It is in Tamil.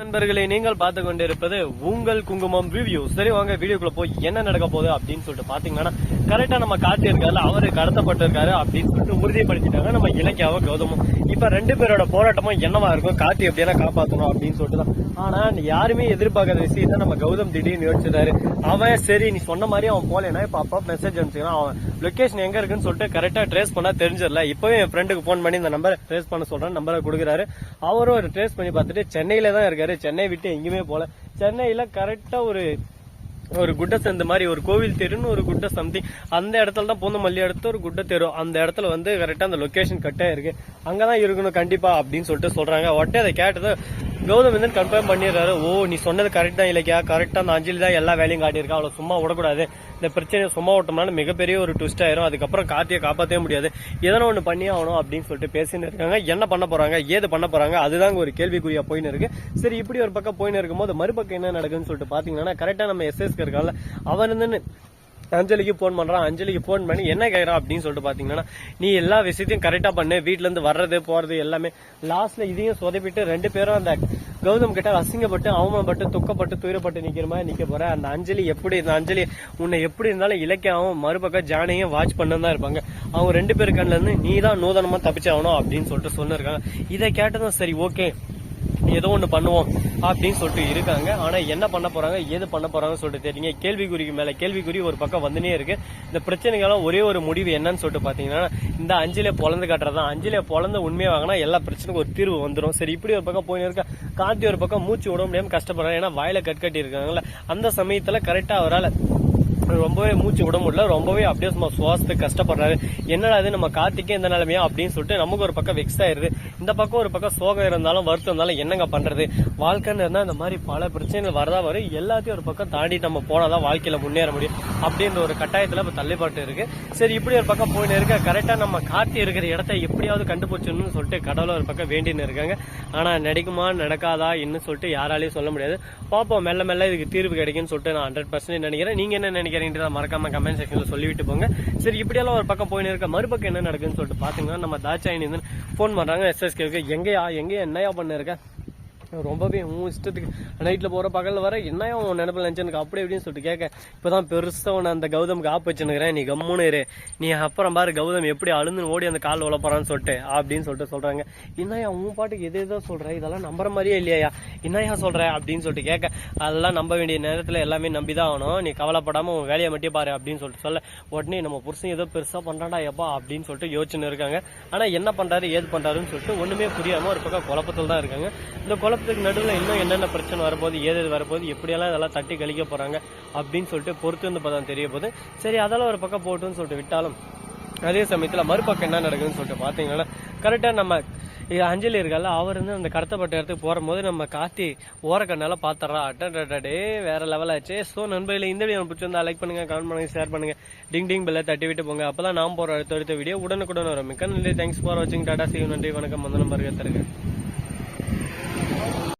நண்பர்களை நீங்கள் பார்த்து கொண்டிருப்பது உங்கள் குங்குமம் ரிவ்யூ சரி வாங்க வீடியோக்குள்ள போய் என்ன நடக்க போகுது அப்படின்னு சொல்லிட்டு பாத்தீங்கன்னா கரெக்டா நம்ம காத்தி இருக்காரு அவரு கடத்தப்பட்டிருக்காரு அப்படின்னு சொல்லிட்டு உறுதிப்படுத்திட்டாங்க நம்ம இலக்கியாவும் கௌதமும். இப்ப ரெண்டு பேரோட போராட்டமும் என்னவா இருக்கும்? காத்தி எப்படியெல்லாம் காப்பாத்தணும் அப்படின்னு சொல்லிட்டு தான். ஆனா யாருமே எதிர்பார்க்காத விஷயத்த நம்ம கௌதம் திடீர்னு யோசிச்சிருந்தாரு அவன் சரி நீ சொன்ன மாதிரி அவன் போலேன்னா இப்ப அப்பா மெசேஜ் அனுப்பிச்சுக்கிறான் அவன் லொகேஷன் எங்க இருக்குன்னு சொல்லிட்டு கரெக்டா ட்ரேஸ் பண்ணா தெரிஞ்சிடல. இப்பவே என் ஃப்ரெண்டுக்கு ஃபோன் பண்ணி இந்த நம்பரை ட்ரேஸ் பண்ண சொல்றேன் நம்பரை கொடுக்குறாரு. அவரும் ஒரு ட்ரேஸ் பண்ணி பார்த்துட்டு சென்னையில தான் இருக்காரு. சென்னை விட்டு எங்கேயுமே போல. சென்னையில கரெக்டா ஒரு ஒரு குட்ட சந்து மாதிரி ஒரு கோவில் தெருன்னு ஒரு குட்ட சம்திங் அந்த இடத்துல தான் பூந்த மல்லி ஒரு குட்டை தெரு. அந்த இடத்துல வந்து கரெக்டா அந்த லொகேஷன் கட்டா இருக்கு. அங்கதான் இருக்கணும் கண்டிப்பா அப்படின்னு சொல்லிட்டு சொல்றாங்க. உடனே அதை கேட்டது கௌதம் வந்து கன்ஃபார்ம் பண்ணிடுறாரு. ஓ நீ சொன்னது கரெக்ட் தான் இல்லையா கரெக்டா அந்த அஞ்சலி தான் எல்லா வேலையும் காட்டியிருக்கா? அவளை சும்மா விடக்கூடாது. இந்த பிரச்சனையை சும்மா விட்டோம்னா மிகப்பெரிய ஒரு ட்விஸ்ட் ஆயிரும். அதுக்கப்புறம் கார்த்தியை காப்பாற்றவே முடியாது. எதனா ஒன்று பண்ணி ஆகணும் அப்படின்னு சொல்லிட்டு பேசின்னு இருக்காங்க. என்ன பண்ண போறாங்க? ஏது பண்ண போறாங்க? அதுதாங்க ஒரு கேள்விக்குறியா போயின்னு இருக்கு. சரி இப்படி ஒரு பக்கம் போயின்னு இருக்கும்போது மறுபக்கம் என்ன நடக்குதுன்னு சொல்லிட்டு பாத்தீங்கன்னா கரெக்டா நம்ம எஸ்எஸ்க்கு இருக்கான்ல அவன் வந்து அஞ்சலிக்கு ஃபோன் பண்றான் அஞ்சலிக்கு ஃபோன் பண்ணி என்ன கேட்கறான் அப்படின்னு சொல்லிட்டு பாத்தீங்கன்னா நீ எல்லா விஷயத்தையும் கரெக்டா பண்ணு வீட்டிலேருந்து இருந்து வர்றது போறது எல்லாமே. லாஸ்ட்ல இதையும் சொதப்பிட்டு ரெண்டு பேரும் அந்த கௌதம் கிட்ட அசிங்கப்பட்டு அவமானப்பட்டு துக்கப்பட்டு துயரப்பட்டு நிக்கிற மாதிரி நிக்க போற. அந்த அஞ்சலி எப்படி இந்த அஞ்சலி உன்னை எப்படி இருந்தாலும் இலக்கியாவும் மறுபக்கம் ஜானையும் வாட்ச் பண்ண தான் இருப்பாங்க. அவங்க ரெண்டு பேரு கண்ணுல இருந்து நீ தான் நூதனமா தப்பிச்சாகணும் அப்படின்னு சொல்லிட்டு சொல்லிருக்காங்க. இதை கேட்டதும் சரி ஓகே ஏதோ ஒன்று பண்ணுவோம் அப்படின்னு சொல்லிட்டு இருக்காங்க. ஆனால் என்ன பண்ண போகிறாங்க ஏது பண்ண போகிறாங்கன்னு சொல்லிட்டு தெரியுங்க கேள்விக்குறிக்கு மேலே கேள்விக்குறி ஒரு பக்கம் வந்துனே இருக்கு. இந்த பிரச்சனைக்கெல்லாம் ஒரே ஒரு முடிவு என்னன்னு சொல்லிட்டு பார்த்தீங்கன்னா இந்த அஞ்சிலே பொழந்து தான் அஞ்சிலே பொழந்து உண்மையாக வாங்கினா எல்லா பிரச்சனைக்கும் ஒரு தீர்வு வந்துடும் சரி இப்படி ஒரு பக்கம் போயின்னு இருக்க? கார்த்தி ஒரு பக்கம் மூச்சு விட முடியாமல் கஷ்டப்படுறாங்க ஏன்னா வாயில கட் கட்டி இருக்காங்கல்ல அந்த சமயத்தில் கரெக்டாக அவரால் ரொம்பவே மூச்சு விட முடியல. ரொம்பவே அப்படியே சும்மா சுவாசத்துக்கு கஷ்டப்படுறாரு. என்னடா இது நம்ம கார்த்திக்கே இந்த நிலைமையா அப்படின்னு சொல்லிட்டு நமக்கு ஒரு பக்கம் வெக்ஸ் ஆயிருது. இந்த பக்கம் ஒரு பக்கம் சோகம் இருந்தாலும் வருத்தம் இருந்தாலும் என்னங்க பண்றது? வாழ்க்கைன்னு இருந்தா இந்த மாதிரி பல பிரச்சனைகள் வரதா வரும். எல்லாத்தையும் ஒரு பக்கம் தாண்டி நம்ம போனாதான் வாழ்க்கையில முன்னேற முடியும். அப்படின்ற ஒரு கட்டாயத்துல இப்ப தள்ளிப்பட்டு இருக்கு. சரி இப்படி ஒரு பக்கம் போயின்னு இருக்க. கரெக்டா நம்ம கார்த்தி இருக்கிற இடத்த எப்படியாவது கண்டுபிடிச்சிடணும்னு சொல்லிட்டு கடவுள ஒரு பக்கம் வேண்டின்னு இருக்காங்க. ஆனா நடக்குமா நடக்காதா இன்னும் சொல்லிட்டு யாராலையும் சொல்ல முடியாது. பாப்போம் மெல்ல மெல்ல இதுக்கு தீர்வு கிடைக்கும்னு சொல்லிட்டு நான் ஹண்ட்ரட் பர்சன்ட் நினைக்கிறேன். நீங்க என்ன நினைக்கிறீங்கன்றத மறக்காம கமெண்ட் செக்ஷன்ல சொல்லிவிட்டு போங்க. சரி இப்படியெல்லாம் ஒரு பக்கம் போயின்னு இருக்க மறுபக்கம் என்ன நடக்குன்னு சொல்லிட்டு பாத்தீங்கன்னா நம்ம தாட்சாயினி வந்து ஃபோன் பண்றாங்க எஸ்எஸ்கேவுக்கு எங்கயா எங்கயா என்னையா பண்ணிருக்கேன் ரொம்பவே உன் இஷ்டத்துக்கு. நைட்டில் போகிற பகலில் வர என்னையா உன் நினைப்பில் நினைச்சு எனக்கு அப்படி இப்படின்னு சொல்லிட்டு கேட்க இப்பதான் பெருசாக உன்னை அந்த கௌதமுக்கு ஆப் வச்சுனுக்கிறேன் நீ கம்முன்னு இரு. நீ அப்புறம் பாரு கௌதம் எப்படி அழுந்து ஓடி அந்த கால் உழப்பறான்னு சொல்லிட்டு அப்படின்னு சொல்லிட்டு சொல்கிறாங்க என்னையா உன் பாட்டுக்கு எது எதோ சொல்கிற இதெல்லாம் நம்புற மாதிரியே இல்லையா? என்னையா சொல்கிற அப்படின்னு சொல்லிட்டு கேட்க அதெல்லாம் நம்ப வேண்டிய நேரத்தில் எல்லாமே நம்பி தான் ஆகணும். நீ கவலைப்படாமல் உன் வேலையை மட்டும் பாரு அப்படின்னு சொல்லிட்டு சொல்ல உடனே நம்ம புருஷன் ஏதோ பெருசாக பண்ணுறாடா எப்பா அப்படின்னு சொல்லிட்டு யோசிச்சுன்னு இருக்காங்க. ஆனால் என்ன பண்ணுறாரு ஏது பண்ணுறாருன்னு சொல்லிட்டு ஒன்றுமே புரியாமல் ஒரு பக்கம் குழப்பத்தில் தான் இருக்காங்க. இந்த குழப்பத்துக்கு நடுவில் இன்னும் என்னென்ன பிரச்சனை வரப்போகுது ஏது எது வரப்போகுது எப்படியெல்லாம் இதெல்லாம் தட்டி கழிக்க போகிறாங்க அப்படின்னு சொல்லிட்டு பொறுத்து வந்து பார்த்தா தெரிய போகுது. சரி அதெல்லாம் ஒரு பக்கம் போட்டுன்னு சொல்லிட்டு விட்டாலும் அதே சமயத்தில் மறுபக்கம் என்ன நடக்குதுன்னு சொல்லிட்டு பார்த்தீங்கன்னா கரெக்டாக நம்ம அஞ்சலி இருக்கல அவர் வந்து அந்த கடத்தப்பட்ட இடத்துக்கு போகும்போது நம்ம காத்தி ஓரக்கண்ணால பார்த்துறா அட்டே வேற லெவல் ஆச்சு. ஸோ நண்பர்களே இந்த வீடியோ பிடிச்சிருந்தா லைக் பண்ணுங்க கமெண்ட் பண்ணுங்க ஷேர் பண்ணுங்க. டிங் டிங் பெல்ல தட்டி விட்டு போங்க. அப்பதான் நான் போற அடுத்த அடுத்த வீடியோ உடனுக்குடன் வரும். மிக்க நன்றி. தேங்க்ஸ் ஃபார் வாட்சிங் டாடா சி நன்றி வணக்கம். வந்த நம்பருக்கு தருங்க